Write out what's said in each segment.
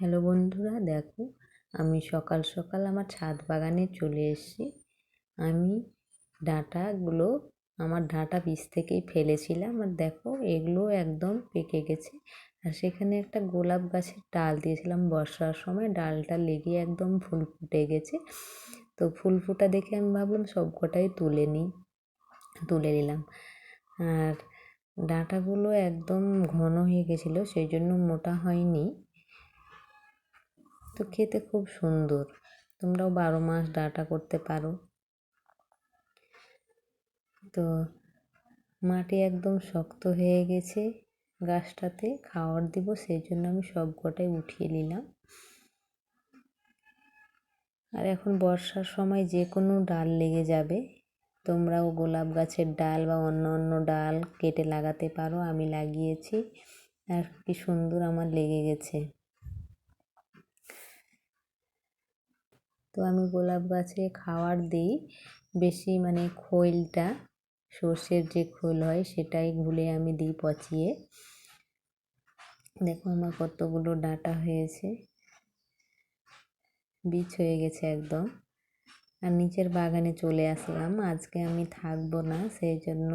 Hello বন্ধুরা, দেখো আমি সকাল সকাল আমার ছাদ বাগানে চলে এসেছি। আমি ডাঁটাগুলো, আমার ডাঁটা বীজ থেকেই ফেলেছিলাম আর দেখো এগুলো একদম পেকে গেছে। আর সেখানে একটা গোলাপ গাছের ডাল দিয়েছিলাম বর্ষার সময়, ডালটা লেগে একদম ফুল ফুটে গেছে। তো ফুল ফুটা দেখে আমি ভাবলাম সব কটাই তুলে নিই, তুলে নিলাম। আর ডাঁটাগুলো একদম ঘন হয়ে গেছিল, সেই জন্য মোটা হয়নি। তো খেতে খুব সুন্দর। তোমরাও বারো মাস ডাঁটা করতে পারো। তো মাটি একদম শক্ত হয়ে গেছে গাছটাতে, খাওয়ার দিব সেই জন্য আমি সব কটাই উঠিয়ে নিলাম। আর এখন বর্ষার সময় যে কোনো ডাল লেগে যাবে। তোমরাও গোলাপ গাছের ডাল বা অন্য অন্য ডাল কেটে লাগাতে পারো, আমি লাগিয়েছি। আর কি সুন্দর আমার লেগে গেছে। তো আমি গোলাপ গাছে খাওয়ার দিই বেশি মানে খৈলটা, সর্ষের যে খোল হয় সেটাই গুলে আমি দিই পচিয়ে। দেখো আমার কতগুলো ডাটা হয়েছে। বীজ হয়ে গেছে একদম। আর নিচের বাগানে চলে আসলাম। আজকে আমি থাকব না, সেই জন্য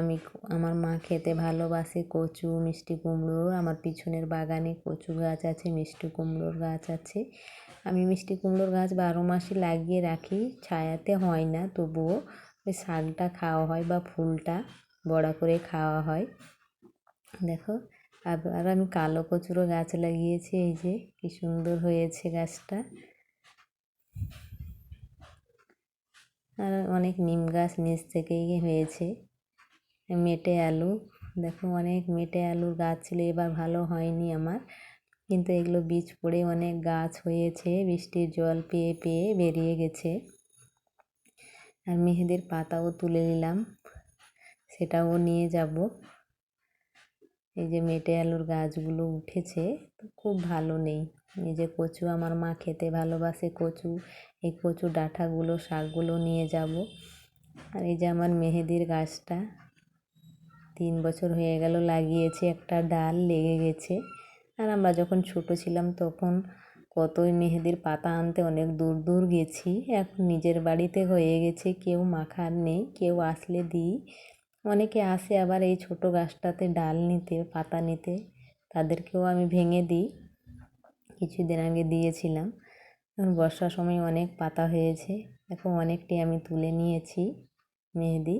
আমি আমার মা খেতে ভালোবাসে কচু, মিষ্টি কুমড়ো। আমার পিছনের বাগানে কচু গাছ আছে, মিষ্টি কুমড়োর গাছ আছে। আমি মিষ্টি কুমড়োর গাছ বারো মাসই লাগিয়ে রাখি, ছায়াতে হয় না, তবুও ওই শাকটা খাওয়া হয় বা ফুলটা বড়া করে খাওয়া হয়। দেখো আর আমি কালো কচুরও গাছ লাগিয়েছি, এই যে কি সুন্দর হয়েছে গাছটা। আর অনেক নিম গাছ নিচ থেকেই হয়েছে। মেটে আলু, দেখো অনেক মেটে আলুর গাছ ছিল, এবার ভালো হয়নি আমার। কিন্তু এগুলো বীজ পড়ে অনেক গাছ হয়েছে, বৃষ্টির জল পেয়ে পেয়ে বেরিয়ে গেছে। আর মেহেদের পাতাও তুলে নিলাম, সেটাও নিয়ে যাব। এই যে মেটে আলুর গাছগুলো উঠেছে, খুব ভালো নেই। এই যে কচু আমার মা খেতে ভালোবাসে কচু, এই কচু ডাঁটাগুলো, শাকগুলো নিয়ে যাব। আর এই যে আমার মেহেদির গাছটা, তিন বছর হয়ে গেল লাগিয়েছি একটা ডাল, লেগে গেছে। আর আমরা যখন ছোট ছিলাম তখন কতই মেহেদির পাতা আনতে অনেক দূর দূর গেছি। এখন নিজের বাড়িতে হয়ে গেছে, কেউ মাখার নেই, কেউ আসলে দিই। অনেকে আসে আবার এই ছোট গাছটাতে ডাল নিতে, পাতা নিতে, তাদেরকেও আমি ভেঙে দিই। কিছুদিন আগে দিয়েছিলাম। এখন বর্ষার সময় অনেক পাতা হয়েছে। এখন অনেকটি আমি তুলে নিয়েছি মেহেদি।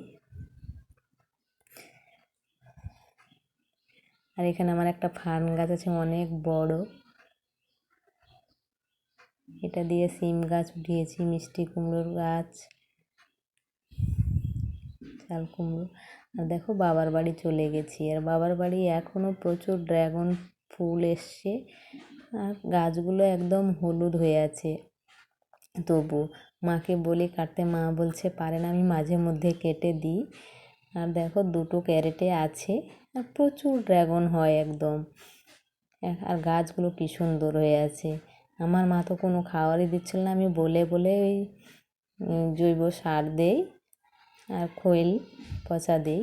আর এখানে আমার একটা ফার্ন গাছ আছে, অনেক বড়। এটা দিয়ে সিম গাছ উঠিয়েছি, মিষ্টি কুমড়োর গাছ, চাল কুমড়ো। আর দেখো বাবার বাড়ি চলে গেছি। আর বাবার বাড়ি এখনও প্রচুর ড্রাগন ফুল এসছে। আর গাছগুলো একদম হলুদ হয়ে আছে। তবু মাকে বলি কাটতে মা বলছে, পারে না, আমি মাঝে মধ্যে কেটে দিই। আর দেখো, দুটো ক্যারেটে আছে আর প্রচুর ড্রাগন হয় একদম। আর গাছগুলো কী সুন্দর হয়ে আছে। আমার মা তো কোনো খাবারই দিচ্ছিল না, আমি বলে বলে ওই জৈব সার দেই আর খৈল পচা দিই।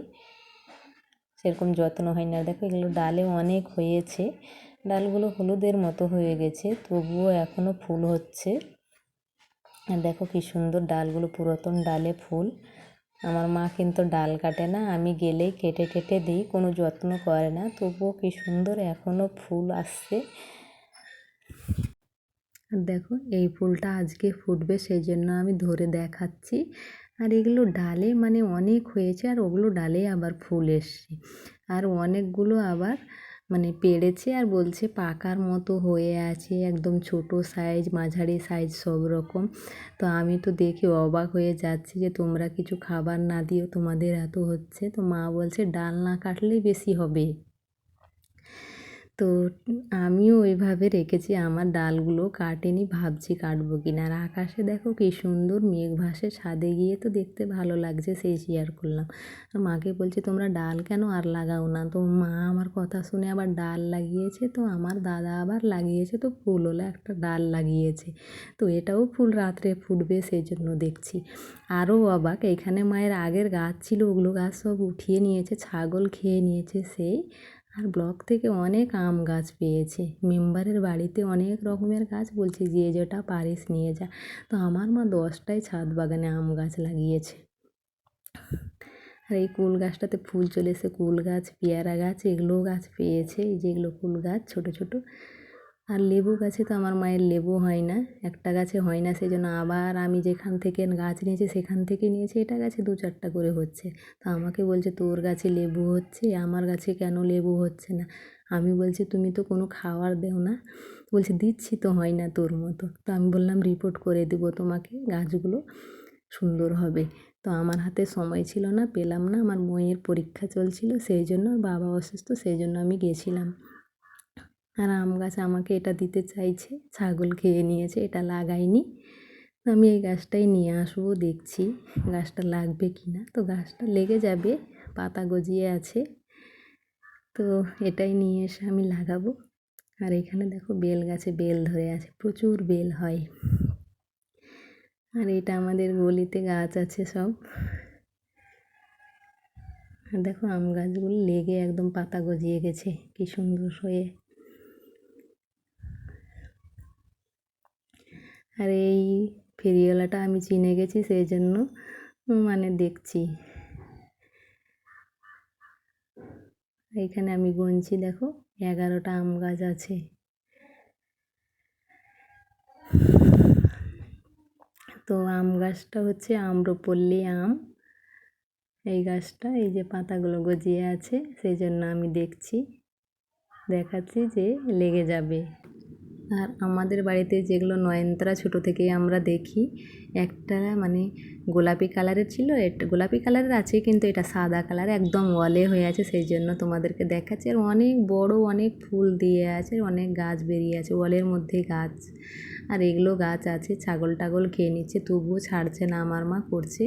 সেরকম যত্ন হয় না। দেখো, এগুলো ডালে অনেক হয়েছে। ডালগুলো হলুদের মতো হয়ে গেছে, তবুও এখনও ফুল হচ্ছে। দেখো কি সুন্দর ডালগুলো, পুরাতন ডালে ফুল। আমার মা কিন্তু ডাল কাটে না, আমি গেলেই কেটে কেটে দিই, কোনো যত্ন করে না। তবুও কি সুন্দর এখনও ফুল আসছে। আর দেখো, এই ফুলটা আজকে ফুটবে, সেই জন্য আমি ধরে দেখাচ্ছি। আর এগুলো ডালে মানে অনেক হয়েছে, আর ওগুলো ডালে আবার ফুল এসছে। আর অনেকগুলো আবার মানে পেড়েছে আর বলছে পাকার মতো হয়ে আছে, একদম ছোট সাইজ মাঝারি সাইজ সব রকম। তো আমি তো দেখে অবাক হয়ে যাচ্ছি যে তোমরা কিছু খাবার না দিও তোমাদের এত হচ্ছে। তো মা বলছে ডাল না কাটলেই বেশি হবে। তো আমিও ওইভাবে রেখেছি। আমার ডালগুলো কাটেনি, ভাবছি কাটবো কি না আর আকাশে দেখো কী সুন্দর মেঘ ভাসে ছাদে গিয়ে তো দেখতে ভালো লাগছে, সেই শেয়ার করলাম। আর মাকে বলছি, তোমরা ডাল কেন আর লাগাও না? তো মা আমার কথা শুনে আবার ডাল লাগিয়েছে, তো আমার দাদা আবার লাগিয়েছে, তো ফুল হলো একটা ডাল লাগিয়েছে। তো এটাও ফুল রাত্রে ফুটবে, সেই জন্য দেখছি। আরও অবাক, এখানে মায়ের আগের গাছ ছিল, ওগুলো গাছ সব উঠিয়ে নিয়েছে, ছাগল খেয়ে নিয়েছে, সেই আর ব্লক থেকে অনেক আম গাছ পেয়েছে। মেম্বারের বাড়িতে অনেক রকমের গাছ বলছে, যে যেটা পারিস নিয়ে যা। তো আমার মা দশটায় ছাদ বাগানে আম গাছ লাগিয়েছে। আর এই কুল গাছটাতে ফুল চলে এসে কুল গাছ, পেয়ারা গাছ এগুলো গাছ পেয়েছে। এই যেগুলো কুল গাছ, ছোটো ছোটো। আর লেবু গাছে তো আমার মায়ের লেবু হয় না, একটা গাছে হয় না সেই জন্য আবার আমি যেখান থেকে গাছ নিয়েছি সেখান থেকে নিয়েছি, এটা গাছে দু চারটা করে হচ্ছে। তো আমাকে বলছে, তোর গাছে লেবু হচ্ছে, আমার গাছে কেন লেবু হচ্ছে না? আমি বলছি, তুমি তো কোনো খাবার দেও না। বলছে, দিচ্ছি তো হয় না তোর মতো। তো আমি বললাম, রিপোর্ট করে দেবো তোমাকে, গাছগুলো সুন্দর হবে। তো আমার হাতে সময় ছিল না, পেলাম না, আমার মেয়ের পরীক্ষা চলছিল, সেই জন্য বাবা অসুস্থ, সেই জন্য আমি গেছিলাম। আর আম গাছ আমাকে এটা দিতে চাইছে, ছাগল খেয়ে নিয়েছে, এটা লাগাইনি। আমি এই গাছটাই নিয়ে আসব, দেখছি গাছটা লাগবে কি না তো গাছটা লেগে যাবে, পাতা গজিয়ে আছে। তো এটাই নিয়ে এসে আমি লাগাবো। আর এখানে দেখো বেল গাছে বেল ধরে আছে, প্রচুর বেল হয়। আর এটা আমাদের গলিতে গাছ আছে সব। আর দেখো আম গাছগুলো লেগে একদম পাতা গজিয়ে গেছে, কি সুন্দর হয়ে। আর এই ফেরিওয়ালাটা আমি চিনে গেছি সেই জন্য মানে দেখছি। এইখানে আমি গুনছি, দেখো, এগারোটা আম গাছ আছে। তো আম গাছটা হচ্ছে আম্রপল্লী আম। এই গাছটা, এই যে পাতাগুলো গজিয়ে আছে সেই জন্য আমি দেখছি। দেখাচ্ছি যে লেগে যাবে। আর আমাদের বাড়িতে যেগুলো নয়নতারা ছোটো থেকেই আমরা দেখি, একটা মানে গোলাপি কালারের ছিল, এটা, গোলাপি কালারের আছে কিন্তু এটা সাদা কালার, একদম ওয়ালে হয়ে আছে, সেই জন্য তোমাদেরকে দেখাচ্ছি। আর অনেক বড় অনেক ফুল দিয়ে আছে, অনেক গাছ বেরিয়ে আছে, ওয়ালের মধ্যে গাছ। আর এগুলো গাছ আছে, ছাগল টাগল খেয়ে নিচ্ছে, তবুও ছাড়ছে না, আমার মা করছে।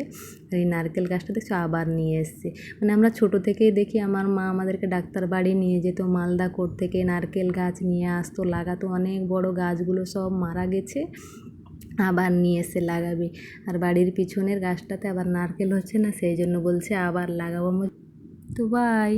আর এই নারকেল গাছটা দেখছ আবার নিয়ে এসছে। মানে আমরা ছোটো থেকেই দেখি আমার মা আমাদেরকে ডাক্তার বাড়ি নিয়ে যেত, মালদা কোর্ট থেকে নারকেল গাছ নিয়ে আসতো, লাগাতো অনেক বড় গাছগুলো সব মারা গেছে, আবার নিয়ে এসে লাগাবে। আর বাড়ির পিছনের গাছটাতে আবার নারকেল হচ্ছে না, সেই জন্য বলছে আবার লাগাবো। তো বাই